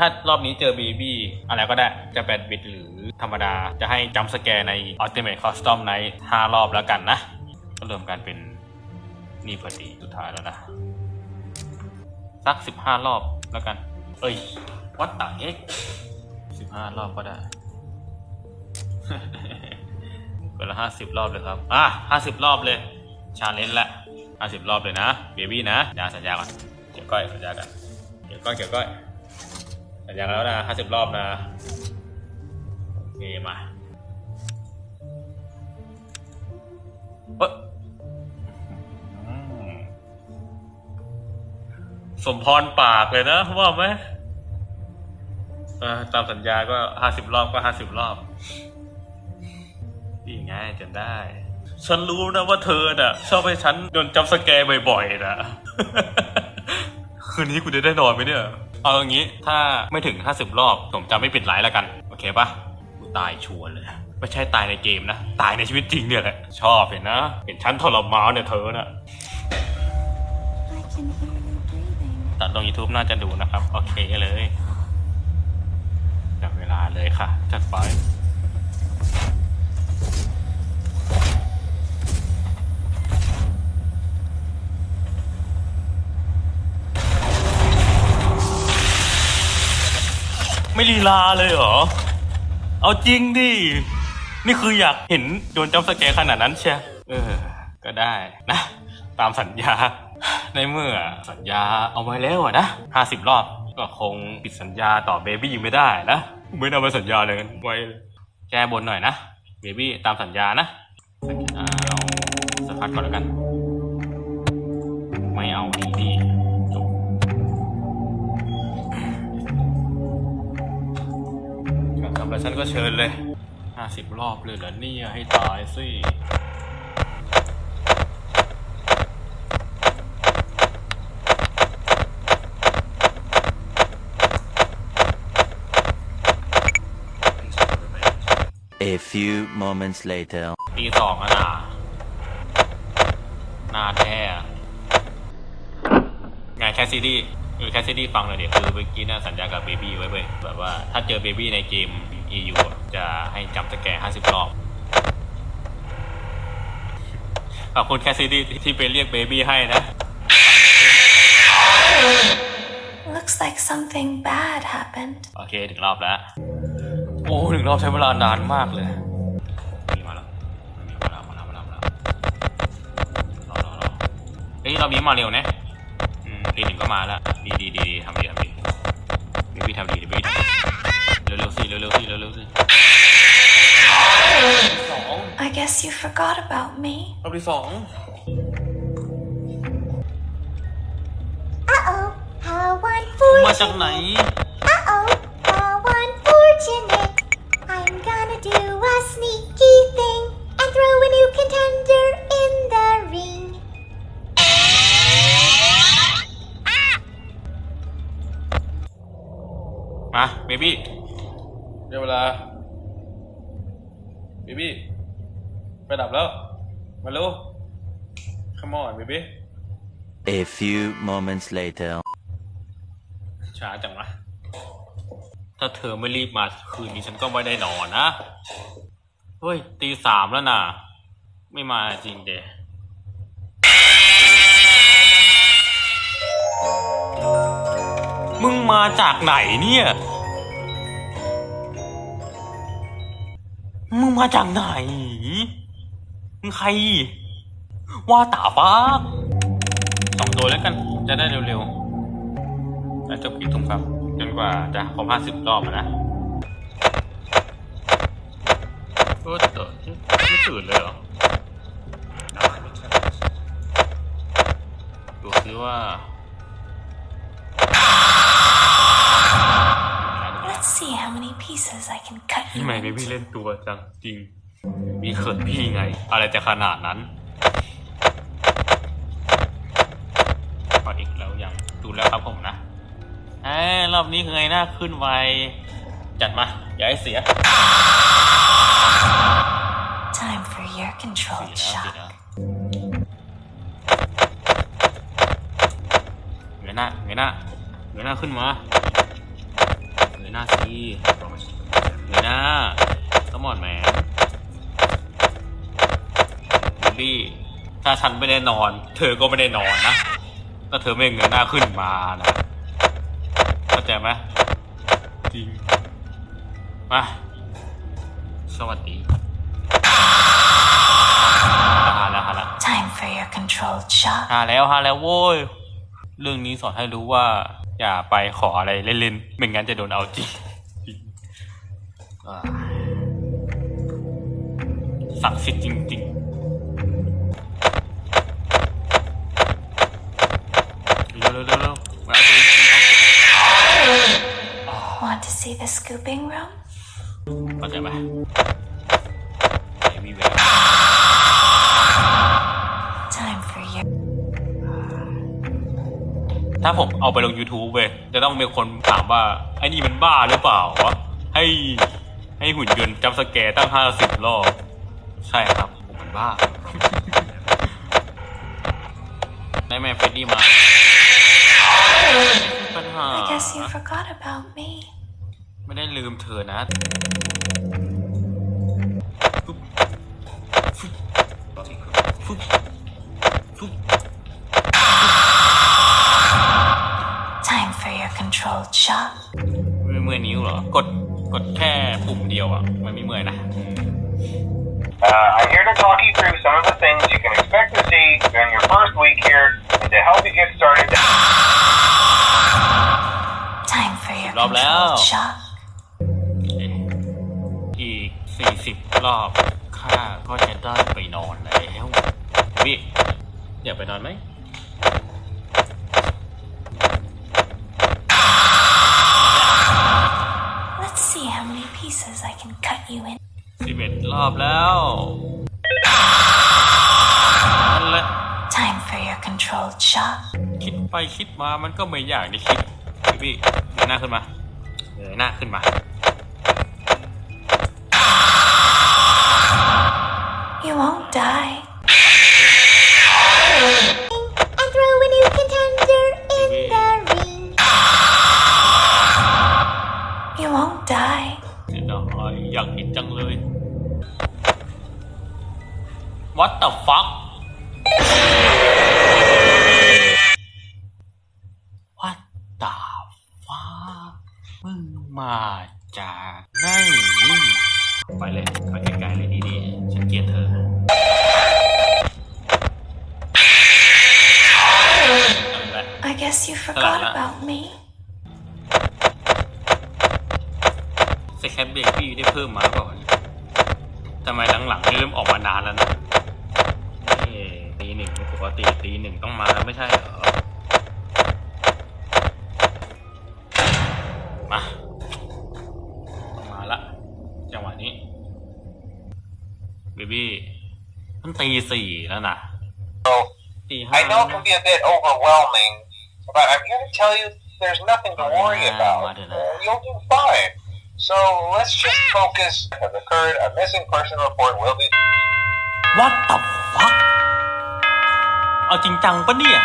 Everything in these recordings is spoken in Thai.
ถ้ารอบนี้เจอบีบี้อะไรก็ได้จะแบดบิดหรือธรรมดาจะให้จัมสแกร์ใน Ultimate Custom Night 5รอบแล้วกันนะ ก็รวมกันเป็นนี่พอดีสุดท้ายแล้วนะ สัก 15 รอบแล้วกัน เอ้ย วัดต่างเอ็ก15รอบก็ได้เวลาห้าสิบรอบเลยครับ อะห้าสิบรอบเลยชาเลนจ์ละห้าสิบรอบเลยนะเบบี้นะยวสัญญาก่อนเกี่ยวก้อยสัญญากันเกี่ยวก้อยเกี่ยวก้อย สัญญากันแล้วนะห้าสิบรอบนะ โอเค มาเอ้ยสมพรปากเลยนะว่าไหมตามสัญญาก็ห้าสิบรอบก็ห้าสิบรอบนี่ไงจนได้ ฉันรู้นะว่าเธอน่ะ ชอบให้ฉันโดนจับสแกร์บ่อยๆนะคืนนี้กูจะได้นอนไหมเนี่ย เอาอย่างนี้ถ้าไม่ถึง 50 รอบ ผมจะไม่ปิดไลฟ์แล้วกัน โอเคปะกูตายชัวร์เลย ไม่ใช่ตายในเกมนะ ตายในชีวิตจริงเนี่ยแหละ ชอบเห็นนะ เห็นฉันทรมานเนี่ยเธอน่ะ I can hear you breathing. ตัดลง YouTube น่าจะดูนะครับ โอเคเลยจับเวลาเลยค่ะจัดไป ไม่ลีลาเลยเหรอ เอาจริงดิ นี่คืออยากเห็นโดนจับสแกร์ขนาดนั้นเชียเออ ก็ได้นะ ตามสัญญา ในเมื่อสัญญาเอาไว้แล้วอะนะห้าสิบรอบ ก็คงปิดสัญญาต่อเบบี้ไม่ได้นะไม่เอาไปสัญญาเลยไว้แก้บนหน่อยนะ เบบี้ตามสัญญานะสัญญาเอาสักพักก่อนแล้วกัน ไม่เอา กทำอะไรฉันก็เชิญเลยห้าสิบรอบเลยเหรอเนี่ยให้ตายสิ A few moments later. ปีสองอะนะหน้าแท้อะไงแคสซิดี้เออแคสซิดี้ฟังเลยเดี๋ยวคือเมื่อกี้น่าสัญญากับเบบี้ไว้เว้ยแบบว่าถ้าเจอเบบี้ในเกม EU อะจะให้จำสแกร์ห้าสิบรอบขอบคุณแคสซิดี้ที่ไปเรียกเบบี้ให้นะ Looks like something bad happened. โอเคถึงรอบแล้ว โอ้ถึงรอบใช้เวลานานมากเลยมีมาแล้วมีมาแล้วมาแล้วมาแล้วมาแล้วรอรอรอเฮ้ยรอบนี้มาเร็วนะอืมทีหนึ่งก็มาแล้ว ดีดีดีดีทำดีทำดีบีบีทำดีบีบีทำดี เร็วเร็วๆสิเร็วเร็วๆสิเร็วเร็วๆสิสอง I guess you forgot about me. รอบที่สอง Uh-oh, how มาจากไหน unfortunate. Uh-oh, how unfortunate. I'm gonna do a sneaky thing and throw a new contender in the ring. มาเบบี้ เดี๋ยวเวลาเบบี้ไปดับแล้ว มาเร็ว come on เบบี้ A few moments later. ช้าจังวะ ถ้าเธอไม่รีบมาคืนนี้ฉันก็ไม่ได้นอนนะ เฮ้ย ตีสามแล้วนะไม่มาจริงเดะมึงมาจากไหนเนี่ย มึงมาจากไหน มึงใคร ว่าตาฟ้าสองตัวแล้วกัน จะได้เร็วๆและจบคลิปทุ่มครับ จนกว่าจะครบห้าสิบรอบอะนะเออแต่ไม่ตื่นเลยเหรอดูซิว่า Let's see how many pieces I can cut พี่ you ใหม่ไม่พี่ into. เล่นตัวจังจริง มีเขินพี่ไง อะไรจะขนาดนั้นพออีกแล้วยังดูแล้วครับผมนะเอ้ยรอบนี้คือไงหน้าขึ้นไว จัดมา อย่าให้เสีย Time for your เสี controlled ยแล้วเสีย shock. แล้วเงยหน้าเงยหน้าเงยหน้าขึ้นมาหน้าสิเงยหน้าส มอนแมนบิลลี่ถ้าฉันไม่ได้นอน เธอก็ไม่ได้นอนนะ ถ้าเธอไม่เงยหน้าขึ้นมานะ เข้าใจไหมจริง มา สวัสดี หาแล้วหาแล้ว Time for your controlled shock. หาแล้วหาแล้วโว้ย เรื่องนี้สอนให้รู้ว่า อย่าไปขออะไรเล่นๆ ไม่งั้นจะโดนเอาจริงอ่า ศักดิ์สิทธิ์จริง ๆ เร็วๆเร็วๆเร็วๆมาเอาตัวเองเอา Want to see the scooping room? เข้าใจไหมไม่มีแวว Time for your ถ้าผมเอาไปลง YouTube เว้ยจะต้องมีคนถามว่า ไอ้นี่มันบ้าหรือเปล่าวะให้ ให้หุ่นยนต์จำสแกร์ตั้งห้าสิบรอบ ใช่ครับ ผมมันบ้า ได้แม่เฟรดดี้มา ปัญหา I guess you forgot about me. ไม่ได้ลืมเธอนะฟึบฟึบฟึบฟึบ Time for your controlled shock. ไม่เมื่อยนิ้วเหรอกด กดแค่ปุ่มเดียวอะมันไม่เมื่อยนะ Uh, I'm here to talk you through some of the things you can expect to see during your first week here and to help you get started. Time for your Love controlled now. shock. อีกสี่สิบรอบข้าก็จะได้ไปนอนแล้วพี่อยากไปนอนไหม Let's see how many pieces I can cut you in. สิบเอ็ดรอบแล้วนั่นแหละ Time for your controlled shock. คิดไปคิดมามันก็ไม่อยากได้คิดพี่พี่เงยหน้าขึ้นมาเงยหน้าขึ้นมา You won't die. The fuck What the fuck มึงมาจากไหนไปเลย ไปไกลๆเลยดีๆฉันเกลียดเธอนั่นแหละ I guess you forgot Hello. about me. สแคปเบบี้ได้เพิ่มมาก่อนทำไมหลังๆเริ่มออกมานานแล้วนะนี่ตีหนึ่ง ปกติตีหนึ่งต้องมาแล้วไม่ใช่เหรอ มา มาละ จังหวะนี้เบบี้มันตีสี่แล้วนะตีห้า I know it can be a bit overwhelming, but I'm here to tell you there's nothing to worry Yeah, about. I don't know. Uh, You'll do fine. So let's just focus. Has occurred. A missing person report will be What the fuck เอาจริงจังปะเนี่ย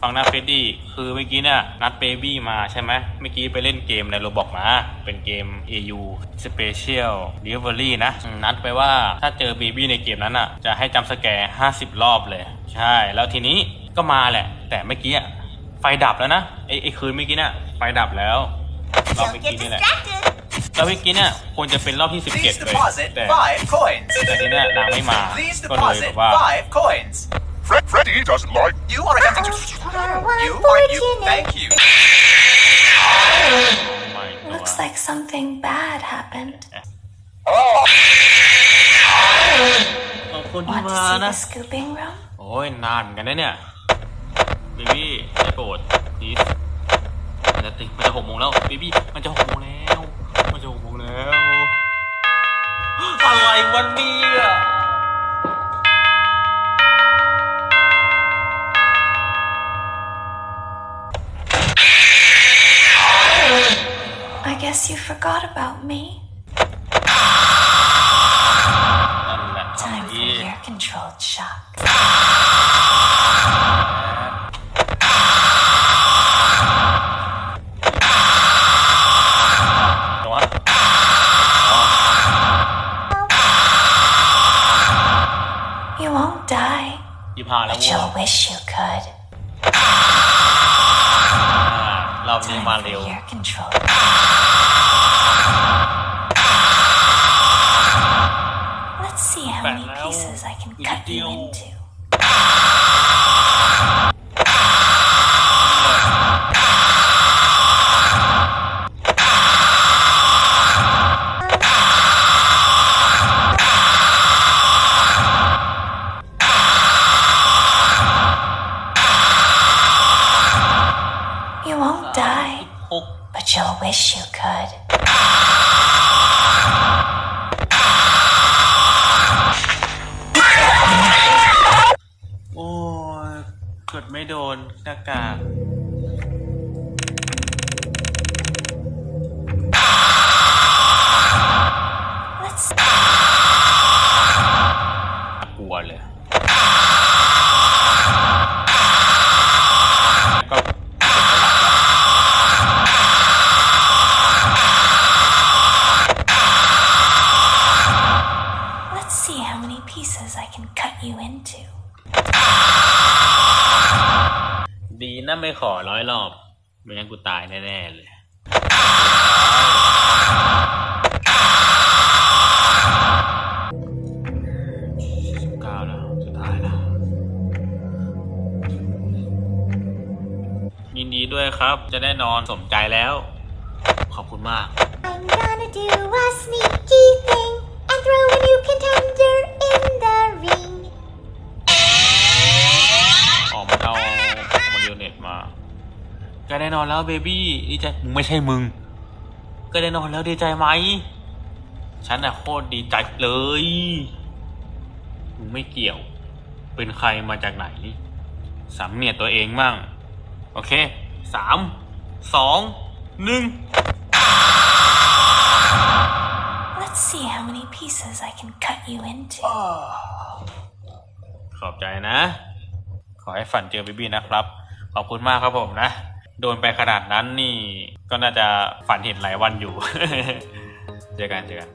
ฟังนะเฟรดดี้คือเมื่อกี้เนี่ยนัดเบบี้มาใช่ไหมเมื่อกี้ไปเล่นเกมในโรบอกมา เป็นเกม AU Special Delivery นะ นัดไปว่าถ้าเจอเบบี้ในเกมนั้นอะ จะให้จำสแกร์50 รอบเลย ใช่ แล้วทีนี้ก็มาแหละ แต่เมื่อกี้อะไฟดับแล้วนะไอ้ไอ้คืนเมื่อกี้เนี่ยไฟดับแล้วรอบเมื่อกี้นี่แหละ แล้วเมื่อกี้เนี่ยควรจะเป็นรอบที่ 17 Please เลย deposit แต่ five coins. แต่ทีเนี้ยนางไม่มา Please ก็เลยแบ deposit บว่า five coins. Fred Freddy doesn't like You are attempting to. How You are you. unfortunate. Thank you. ไม่ตัว Looks like something bad happened. Hello. เอาคนที่ Want to มา see นะ the scooping room? โอ้ยนานเหมือนกันนะเนี่ยบีบี้ได้โปรดพีสมันจะติมันจะหกโมงแล้วบีบี้มันจะหกโมงแล้วมัน จะหกโมงแล้ว อะไรวันนี้อ่ะ I guess you forgot about me. นั่นแหละ Time ทำ for ที่ your controlled shock. you won't die. But you'll wish you could. รอบนี้ Time for your control. Let's see how many pieces I can cut you into. กดไม่โดนหน้ากาก Let's กลัวเลย ก็ let's see how many pieces I can cut you into. ดีนะไม่ขอร้อยรอบ ไม่งั้นกูตายแน่ๆเลยก้าแล้วสุดท้ายแล้ว ยินดีด้วยครับ จะได้นอนสมใจแล้ว ขอบคุณมาก I'm gonna do a sneaky thing and throw a new contender in the ring. ออกมันเอา มาริโอเน็ตมา ก็ได้นอนแล้วเบบี้ดีใจมึงไม่ใช่มึง ก็ได้นอนแล้วดีใจไหม ฉันน่ะโคตรดีใจเลย มึงไม่เกี่ยว เป็นใครมาจากไหน สำเนียดตัวเองมั่ง โอเค สาม สอง หนึ่ง Let's see how many pieces I can cut you into. ขอบใจนะ ขอให้ฝันเจอบีบี้นะครับ ขอบคุณมากครับผมนะ โดนไปขนาดนั้นนี่ก็น่าจะฝันเห็นหลายวันอยู่ เจอกันเจอกัน